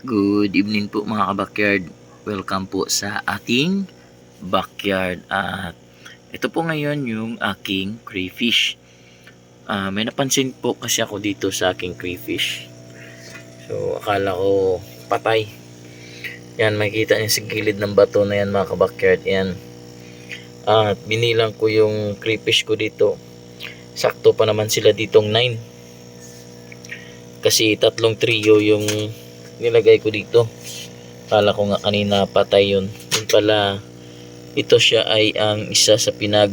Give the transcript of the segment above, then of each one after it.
Good evening po mga kabakyard. Welcome po sa ating backyard. At ito po ngayon yung aking crayfish. Ah, may napansin po kasi ako dito sa aking crayfish. So akala ko patay. Yan makikita niyo sa gilid ng bato na yan mga kabakyard. Yan. At binilang ko yung crayfish ko dito. Sakto pa naman sila ditong 9. Kasi tatlong trio yung nilagay ko dito. Kala ko nga kanina patay yun. Yun pala, ito siya ay ang isa sa pinag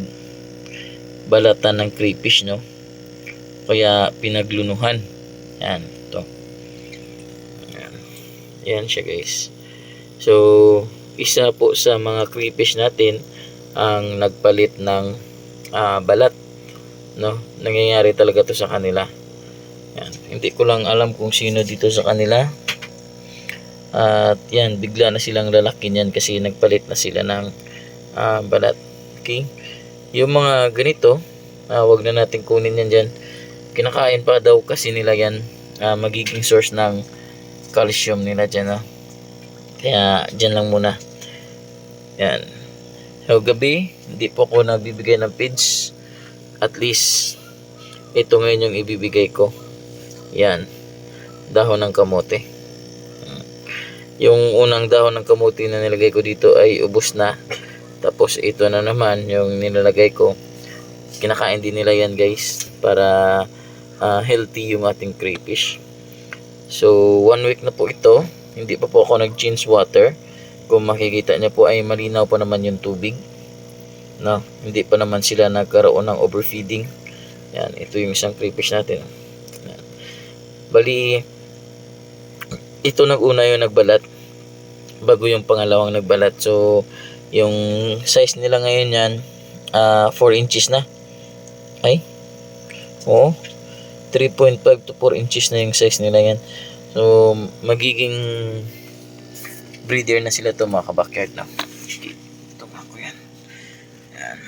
balatan ng crayfish, no? Kaya pinaglunuhan. Yan, ito. Yan. Yan siya, guys. So, isa po sa mga crayfish natin ang nagpalit ng ah, balat, no? Nangyayari talaga to sa kanila. Yan. Hindi ko lang alam kung sino dito sa kanila. At yan, bigla na silang lalaki niyan kasi nagpalit na sila ng ah, balat. Okay? Yung mga ganito, ah, wag na natin kunin yan dyan. Kinakain pa daw kasi nila yan. ah, magiging source ng calcium nila dyan. ah. Kaya dyan lang muna. Yan. So gabi, hindi po ako nagbibigay ng feeds. At least, ito ngayon yung ibibigay ko. Yan. Dahon ng kamote. Yung unang dahon ng kamote na nilagay ko dito ay ubos na. Tapos ito na naman yung nilalagay ko. Kinakain din nila yan guys. Para ah, healthy yung ating crayfish. So, one week na po ito. Hindi pa po ako nag-change water. Kung makikita niyo po ay malinaw pa naman yung tubig. No, hindi pa naman sila nagkaroon ng overfeeding. Yan, ito yung isang crayfish natin. Yan. Bali, ito nag-una yung nagbalat bago yung pangalawang nagbalat. So, yung size nila ngayon yan, ah 4 inches na. Ay, oo. 3.5 to 4 inches na yung size nila yan. So, magiging breeder na sila to mga kabakyard na. Tumako yan. Yan.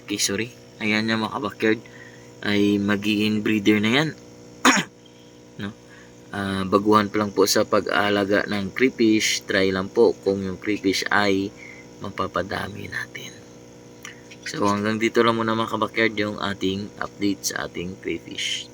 Okay, sorry. Ayan yung mga kabakyard ay magiging breeder na yan. Ah, baguhan pa lang po sa pag-aalaga ng crayfish. Try lang po kung yung crayfish ay mapapadami natin. So hanggang dito lang muna mga kabakyard yung ating update sa ating crayfish.